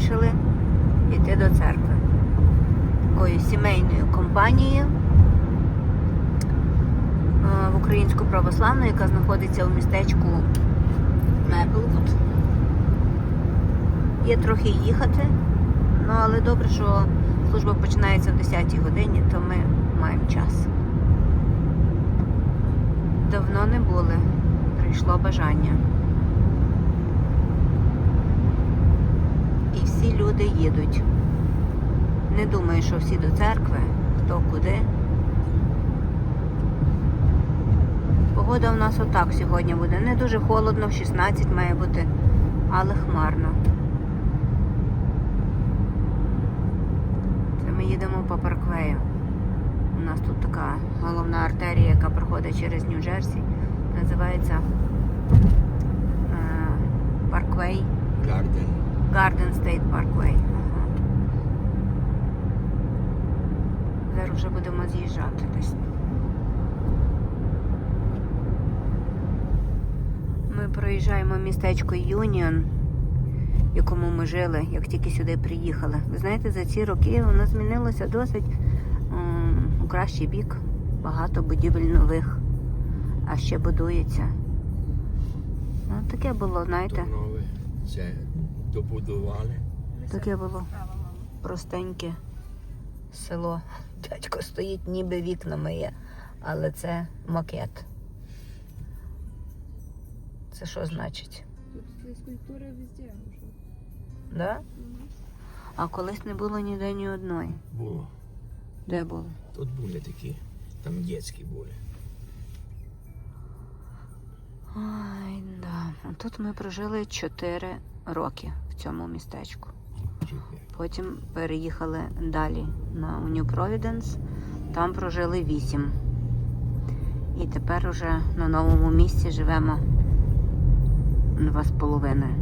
вирішили йти до церкви. Такою сімейною компанією е, в Українську православну, яка знаходиться у містечку Меблвуд. Є трохи їхати, ну але добре, що служба починається в 10 годині, то ми маємо час. Давно не були. Прийшло бажання. І всі люди їдуть. Не думаю, що всі до церкви, хто куди. Погода у нас отак сьогодні буде. Не дуже холодно, в 16 має бути, але хмарно. Це ми їдемо по парквею. У нас тут така головна артерія, яка проходить через Нью-Джерсі. Називається е, Парквей. Гарден. Garden State Parkway. Зараз вже будемо з'їжджати десь. Ми проїжджаємо містечко Юніон, в якому ми жили, як тільки сюди приїхали. Ви знаєте, за ці роки воно змінилося досить у кращий бік. Багато будівель нових, а ще будується. Ну, таке було, знаєте. Це добудували. Таке було простеньке село. Дядько стоїть, ніби вікнами є, але це макет. Це що значить? Тут физкультура везде уже. Да? А колись не було ніде ні одної. Було. Де було? Тут були такі. Там дітські були. Ай, да. Тут ми прожили 4 роки в цьому містечку. Потім переїхали далі на New Providence. Там прожили 8. І тепер уже на новому місці живемо два з половиною.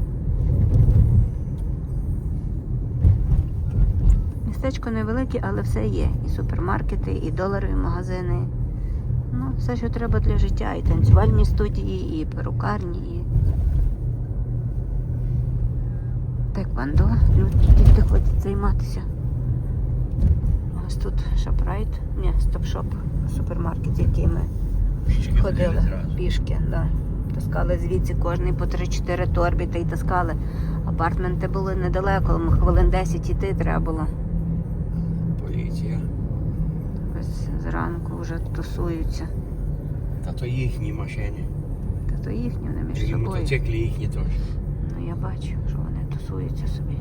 Містечко невелике, але все є. І супермаркети, і доларові магазини. Ну, все, що треба для життя. І танцювальні студії, і перукарні, і Теквандо. Люди діти ходять займатися. Ось тут шопрайт. Ні, стоп-шоп, супермаркет, який ми Пішки ходили пішки. Да. Таскали звідси кожний по 3-4 торбі та й таскали. Апартменти були недалеко, ми хвилин 10 іти треба було. Поліція. Ось зранку вже тусуються. Та то їхні машини. Та то їхні вони між І собою. мотоциклі їхні теж. Ну я бачу, тусуються собі.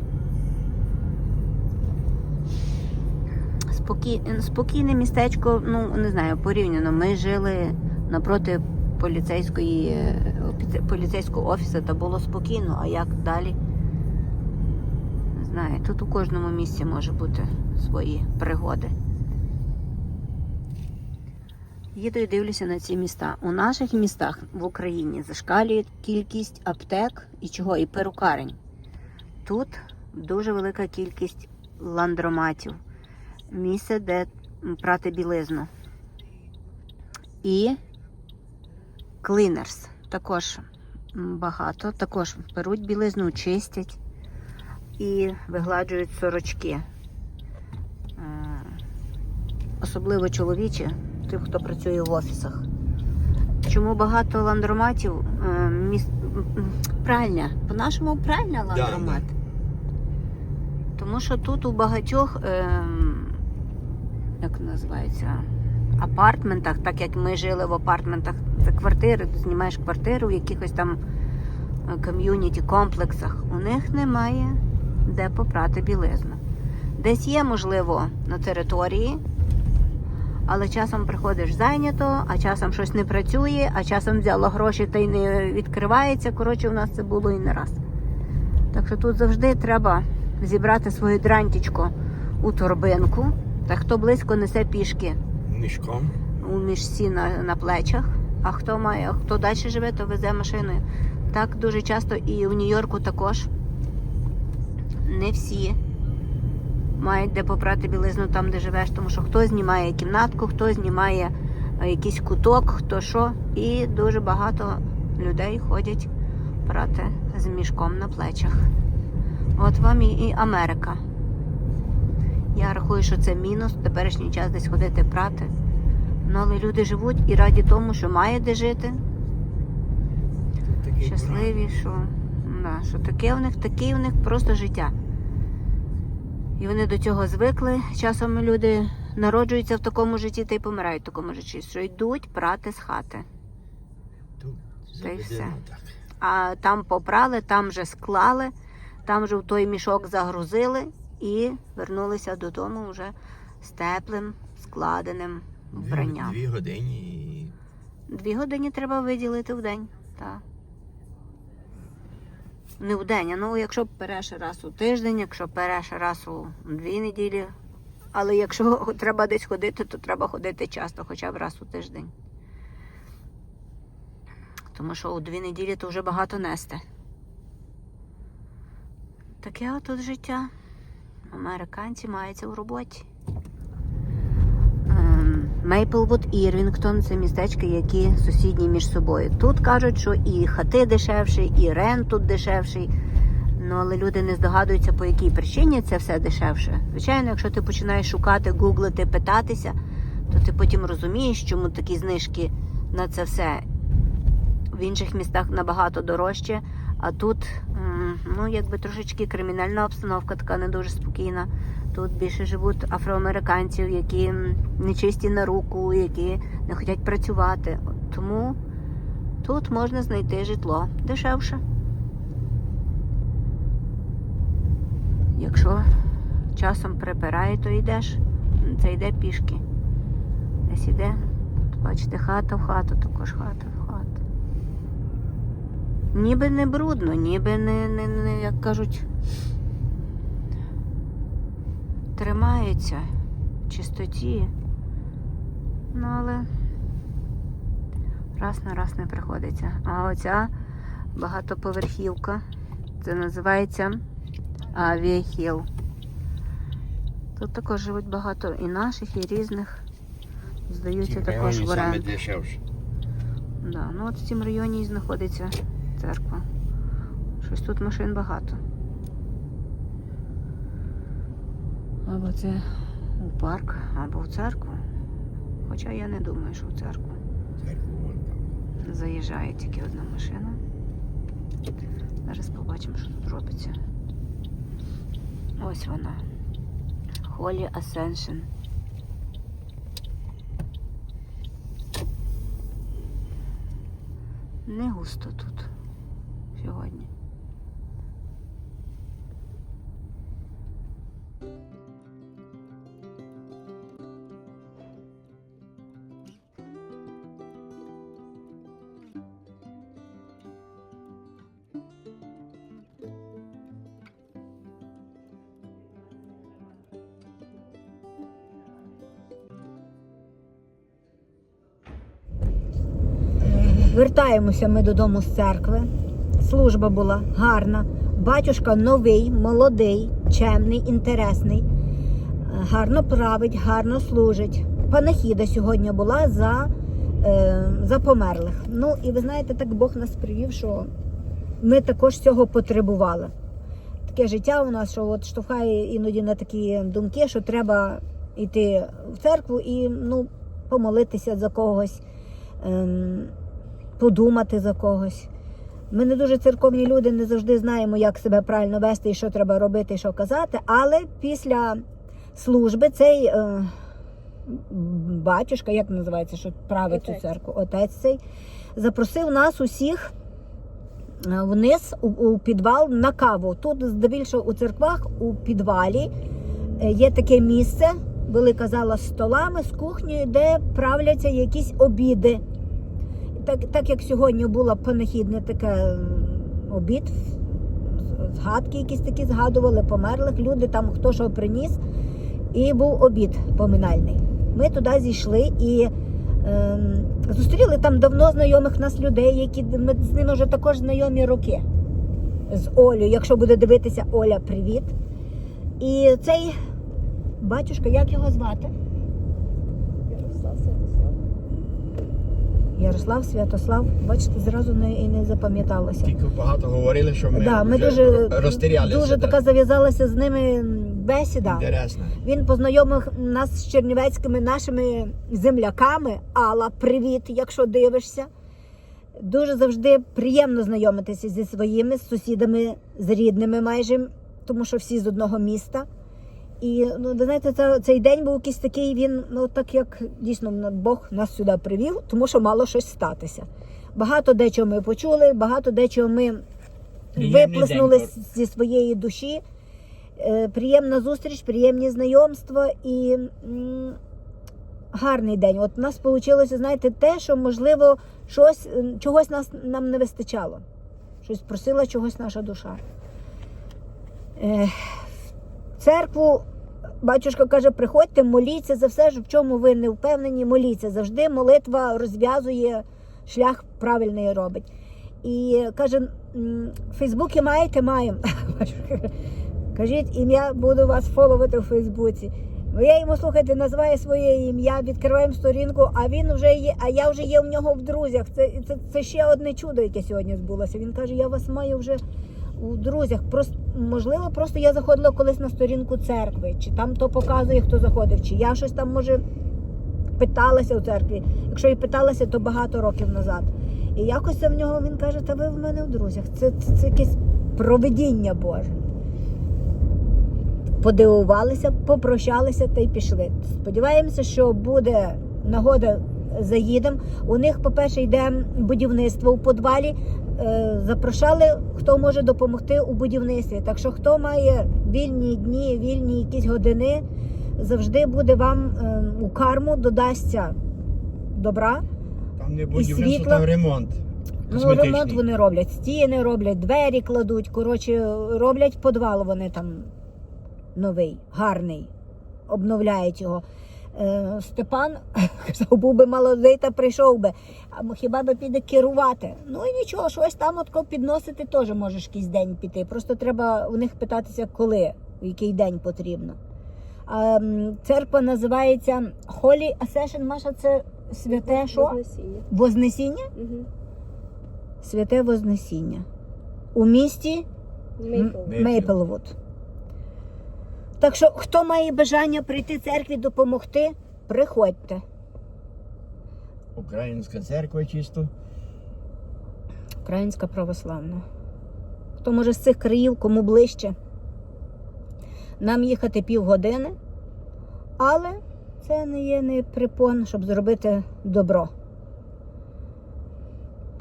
Спокій... Спокійне містечко, ну не знаю, порівняно. Ми жили напроти поліцейської поліцейського офісу, та було спокійно, а як далі? Не знаю, тут у кожному місці може бути свої пригоди. Їду і дивлюся на ці міста. У наших містах в Україні зашкалює кількість аптек і чого, і перукарень. Тут дуже велика кількість ландроматів, місце, де прати білизну. І клинерс також багато. Також беруть білизну, чистять і вигладжують сорочки. Е, Особливо чоловічі, тих, хто працює в офісах. Чому багато ландроматів? Е, міс- Пральня. По-нашому пральня ландромат. Тому що тут у багатьох, ем, як називається, апартментах, так як ми жили в апартментах, це квартири, ти знімаєш квартиру в якихось там е, ком'юніті комплексах, у них немає де попрати білизну. Десь є, можливо, на території, але часом приходиш зайнято, а часом щось не працює, а часом взяло гроші та й не відкривається. Коротше, у нас це було і не раз. Так що тут завжди треба зібрати свою дрантічку у торбинку. Та хто близько несе пішки Мішком. у мішці на, на плечах, а хто має, хто далі живе, то везе машиною. Так дуже часто і в Нью-Йорку також не всі мають де попрати білизну там, де живеш, тому що хто знімає кімнатку, хто знімає якийсь куток, хто що. І дуже багато людей ходять прати з мішком на плечах. От вам і, Америка. Я рахую, що це мінус теперішній час десь ходити прати. Ну, але люди живуть і раді тому, що має де жити, щасливі, що, да, що таке в них, таке в них просто життя. І вони до цього звикли. Часом люди народжуються в такому житті та й помирають в такому житті, що йдуть прати з хати. Тут Та й все. так. А там попрали, там вже склали, там вже в той мішок загрузили і вернулися додому вже з теплим, складеним Дві- вбранням. Дві години Дві години треба виділити в день. Так. Не в день, а ну якщо переш раз у тиждень, якщо переш раз у дві неділі. Але якщо треба десь ходити, то треба ходити часто, хоча б раз у тиждень. Тому що у дві неділі то вже багато нести. Таке отут життя. Американці маються в роботі. Мейплвуд і Ірвінгтон це містечки, які сусідні між собою. Тут кажуть, що і хати дешевші, і рент тут дешевший. Ну, але люди не здогадуються, по якій причині це все дешевше. Звичайно, якщо ти починаєш шукати, гуглити, питатися, то ти потім розумієш, чому такі знижки на це все в інших містах набагато дорожче. А тут, ну, якби трошечки кримінальна обстановка така не дуже спокійна. Тут більше живуть афроамериканців, які нечисті на руку, які не хочуть працювати. Тому тут можна знайти житло дешевше. Якщо часом припирає, то йдеш. Це йде пішки. Десь іде. Бачите, хата в хату, також хата. Ніби не брудно, ніби не, не, не як кажуть, тримаються в чистоті. Ну, але раз на раз не приходиться. А оця багатоповерхівка, це називається Авіахіл. Тут також живуть багато і наших, і різних. Здаються також в оренду. Да, ну от в цьому районі і знаходиться церква. Щось тут машин багато. Або це у парк, або в церкву. Хоча я не думаю, що в церкву. Заїжджає тільки одна машина. Зараз побачимо, що тут робиться. Ось вона. Holy Ascension. Не густо тут сьогодні. Вертаємося ми додому з церкви. Служба була гарна. Батюшка новий, молодий, чемний, інтересний. Е, Гарно править, гарно служить. Панахіда сьогодні була за, е, за померлих. Ну і ви знаєте, так Бог нас привів, що ми також цього потребували. Таке життя у нас, що от штовхає іноді на такі думки, що треба йти в церкву і ну, помолитися за когось. Ем, подумати за когось. Ми не дуже церковні люди, не завжди знаємо, як себе правильно вести і що треба робити, і що казати. Але після служби цей е, батюшка, як називається, що править цю церкву, отець цей, запросив нас усіх е, вниз у, у підвал на каву. Тут, здебільшого, у церквах у підвалі е, є таке місце, велика зала з столами, з кухнею, де правляться якісь обіди так, так як сьогодні була панахідне таке обід, згадки якісь такі згадували, померлих люди, там хто що приніс, і був обід поминальний. Ми туди зійшли і ем, зустріли там давно знайомих нас людей, які ми з ними вже також знайомі роки. З Олю. Якщо буде дивитися Оля, привіт. І цей батюшка, як його звати? Ярослав. Ярослав, Святослав, бачите, зразу не, і не запам'яталося. Тільки багато говорили, що ми, да, ми дуже, розтерялися. дуже да. така зав'язалася з ними бесіда. Інтересно. Він познайомив нас з чернівецькими нашими земляками. Алла, привіт, якщо дивишся. Дуже завжди приємно знайомитися зі своїми з сусідами, з рідними майже, тому що всі з одного міста. І ну, ви знаєте, це, цей день був якийсь такий, він, ну так як дійсно ну, Бог нас сюди привів, тому що мало щось статися. Багато дечого ми почули, багато дечого ми виплеснули зі своєї душі. Е, Приємна зустріч, приємні знайомства і м, гарний день. От у нас вийшло, знаєте, те, що можливо щось, е, чогось нас, нам не вистачало. Щось просила чогось наша душа. Е, церкву батюшка каже: приходьте, моліться за все, в чому ви не впевнені, моліться. Завжди молитва розв'язує шлях правильний робить. І каже, Фейсбуки маєте? Маємо. Кажіть, ім'я буду вас фоловити в Фейсбуці. Я йому слухайте, називає своє ім'я, відкриваємо сторінку, а він вже є, а я вже є в нього в друзях. Це, це, це ще одне чудо, яке сьогодні збулося. Він каже, я вас маю вже у друзях. Просто можливо, просто я заходила колись на сторінку церкви, чи там то показує, хто заходив, чи я щось там може питалася у церкві. Якщо і питалася, то багато років назад. І якось це в нього він каже: Та ви в мене в друзях. Це, це, це якесь проведіння Боже. Подивувалися, попрощалися та й пішли. Сподіваємося, що буде нагода заїдемо. У них, по-перше, йде будівництво у подвалі. Е, Запрошали, хто може допомогти у будівництві. Так що, хто має вільні дні, вільні якісь години, завжди буде вам е, у карму додасться добра. Там не будівництво, там ремонт. Ну, ремонт вони роблять, стіни роблять, двері кладуть. Коротше, роблять подвал вони там новий, гарний, обновляють його. Е, Степан казав, був би молодий та прийшов би. А хіба би піде керувати? Ну і нічого, щось там от підносити теж можеш якийсь день піти. Просто треба у них питатися, коли, в який день потрібно. Церква називається Holy Accession, Маша, це святе що? Вознесіння. Вознесіння? Угу. Святе Вознесіння. У місті Мейпл. Мейпл. Мейплвуд. Так що, хто має бажання прийти церкві допомогти, приходьте. Українська церква чисто. Українська православна. Хто може з цих країв, кому ближче. Нам їхати півгодини, але це не є не припон, щоб зробити добро.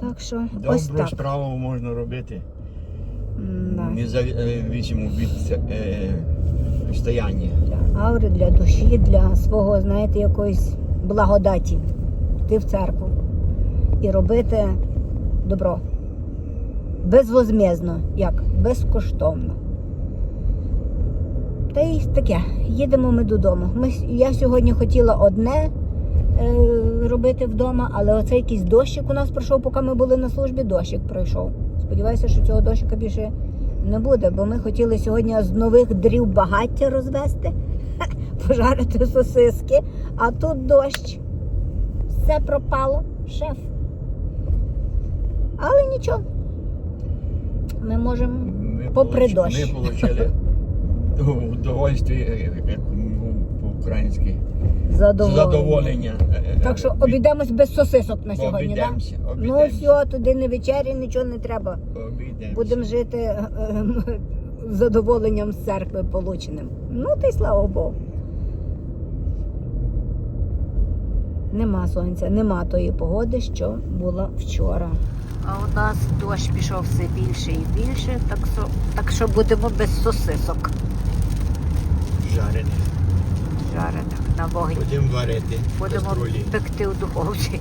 Так що ось Добру так. справу можна робити. Да. Независимо від е, стояння. для аури, для душі, для свого, знаєте, якоїсь благодаті. Йти в церкву і робити добро. Безвозмізно, як безкоштовно. Та й таке, їдемо ми додому. Ми, я сьогодні хотіла одне е, робити вдома, але оцей якийсь дощик у нас пройшов, поки ми були на службі, дощик пройшов. Сподіваюся, що цього дощика більше не буде, бо ми хотіли сьогодні з нових дрів багаття розвести, пожарити сосиски, а тут дощ. Все пропало, шеф. Але нічого. Ми можемо Попри дощ. Ми отримали удовольствие по-українськи. Задоволення. е, Так що обійдемось без сосисок на сьогодні, так? Обійдемося, Ну обійдемося. все, туди не вечері, нічого не треба. Обійдемося. Будемо жити е, е, з задоволенням з церкви полученим. Ну, та й слава Богу. Нема сонця, нема тої погоди, що була вчора. А у нас дощ пішов все більше і більше, так що, так що будемо без сосисок Жарене. жарених на вогні. Будемо варити. Будемо каструлі. пекти у духовці.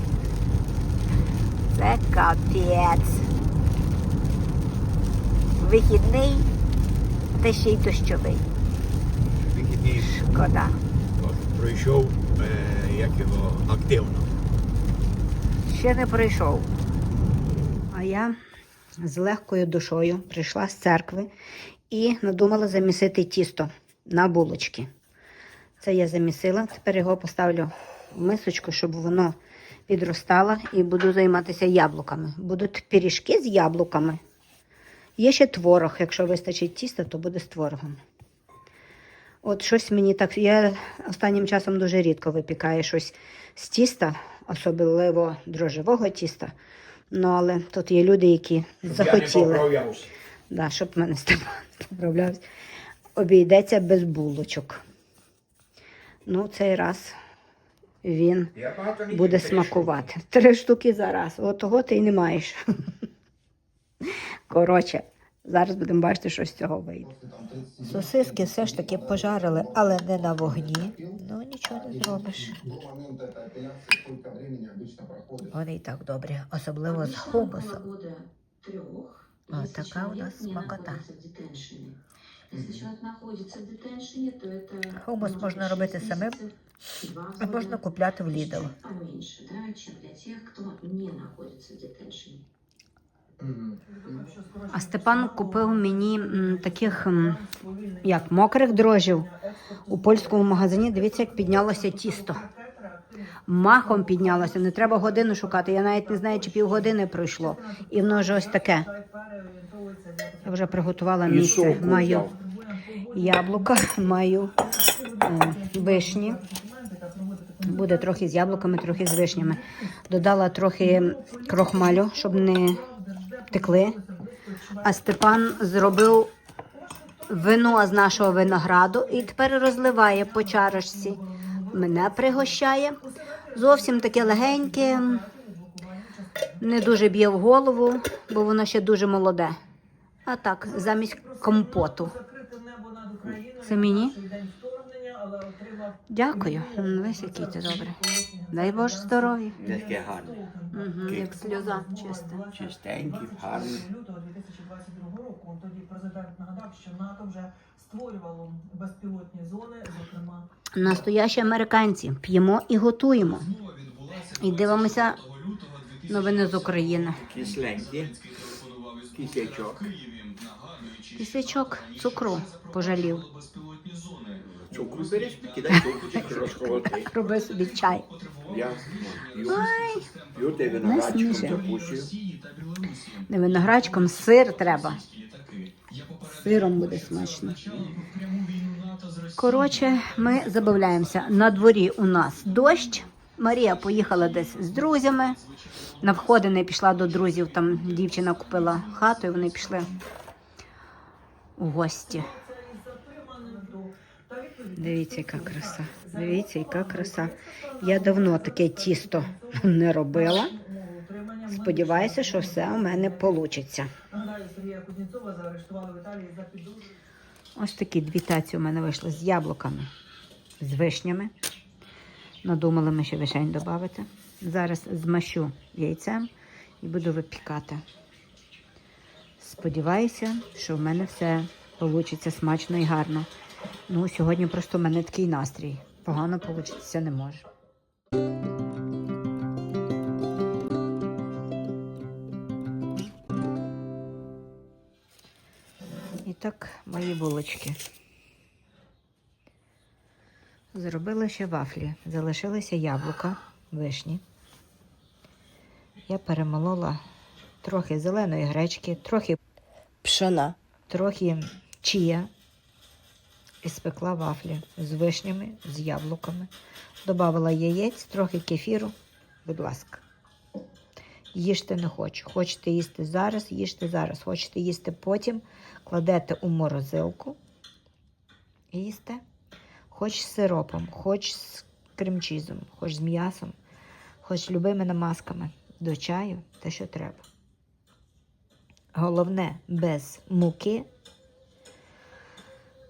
Це капець. Вихідний та ще й дощовий. Вихідний Шкода. пройшов е, як його активно. Ще не прийшов. А я з легкою душою прийшла з церкви і надумала замісити тісто на булочки. Це я замісила. Тепер його поставлю в мисочку, щоб воно підростала і буду займатися яблуками. Будуть пиріжки з яблуками. Є ще творог. Якщо вистачить тіста, то буде з творогом. От щось мені так. Я останнім часом дуже рідко випікаю щось з тіста, особливо дрожжевого тіста. Ну, але тут є люди, які Я не захотіли. Да, щоб мене Степан справлявся. Обійдеться без булочок. Ну, цей раз він буде смакувати. Три штуки за раз. От того ти й не маєш. Коротше, зараз будемо бачити, що з цього вийде. Сосиски все ж таки пожарили, але не на вогні. Ну нічого не зробиш. Вони і так добрі, особливо з хумусом. О, така у нас смакота. Если человек находится в детеншене, то это Хумус можна робити самим, а можна купляти в. Мгм. А Степан купив мені таких як мокрих дрожжів у польському магазині. Дивіться, як піднялося тісто. Махом піднялося, не треба годину шукати. Я навіть не знаю, чи півгодини пройшло. І воно вже ось таке. Я вже приготувала місце. Маю яблука, маю е, вишні. Буде трохи з яблуками, трохи з вишнями. Додала трохи крохмалю, щоб не текли. А Степан зробив вино з нашого винограду і тепер розливає по чарочці. Мене пригощає. Зовсім таке легеньке, не дуже б'є в голову, бо воно ще дуже молоде. А так, замість компоту. Це мені? Дякую. Весь який ти добре. Дай Боже здоров'я. Таке гарне. Угу, як сльоза чиста. Чистенький, гарний. лютого 2022 року. Тоді президент нагадав, що НАТО вже створювало безпілотні зони, зокрема Настоящі американці п'ємо і готуємо. І дивимося новини з України. Кисленький. Кисячок. Кисячок цукру пожалів. Цукру береш, кидай цукру, розколоти. Роби собі чай. Я. Ай, П'ю виноградчиком запущую. не виноградчиком сир треба. Сиром буде смачно. Коротше, ми забавляємося. На дворі у нас дощ. Марія поїхала десь з друзями. На входи не пішла до друзів. Там дівчина купила хату, і вони пішли у гості. Дивіться, яка краса. Дивіться, яка краса. Я давно таке тісто не робила. Сподіваюся, що все у мене вийде. Ось такі дві таці у мене вийшли з яблуками, з вишнями. Надумали ми ще вишень додати. Зараз змащу яйцем і буду випікати. Сподіваюся, що в мене все вийде смачно і гарно. Ну, сьогодні просто в мене такий настрій. Погано вийти не може. І так, мої булочки. Зробила ще вафлі. Залишилися яблука, вишні. Я перемолола трохи зеленої гречки, трохи пшона, трохи чія. І спекла вафлі з вишнями, з яблуками. Добавила яєць, трохи кефіру. Будь ласка. Їжте не хочу. Хочете їсти зараз, їжте зараз. Хочете їсти потім, кладете у морозилку і їсте. Хоч з сиропом, хоч з кремчізом, хоч з м'ясом, хоч з любими намазками. До чаю те, що треба. Головне, без муки.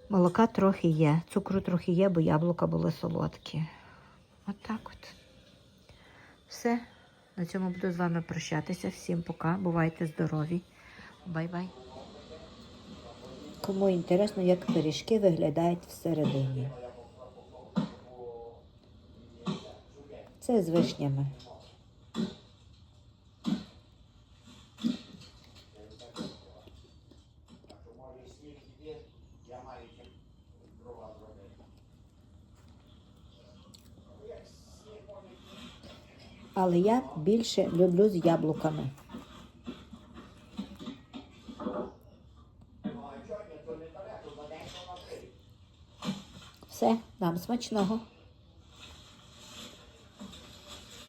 Молока трохи є, цукру трохи є, бо яблука були солодкі. От так от. Все. На цьому буду з вами прощатися. Всім пока. Бувайте здорові. Бай-бай. Кому інтересно, як пиріжки виглядають всередині. Це з вишнями. Але я більше люблю з яблуками. Все, нам смачного.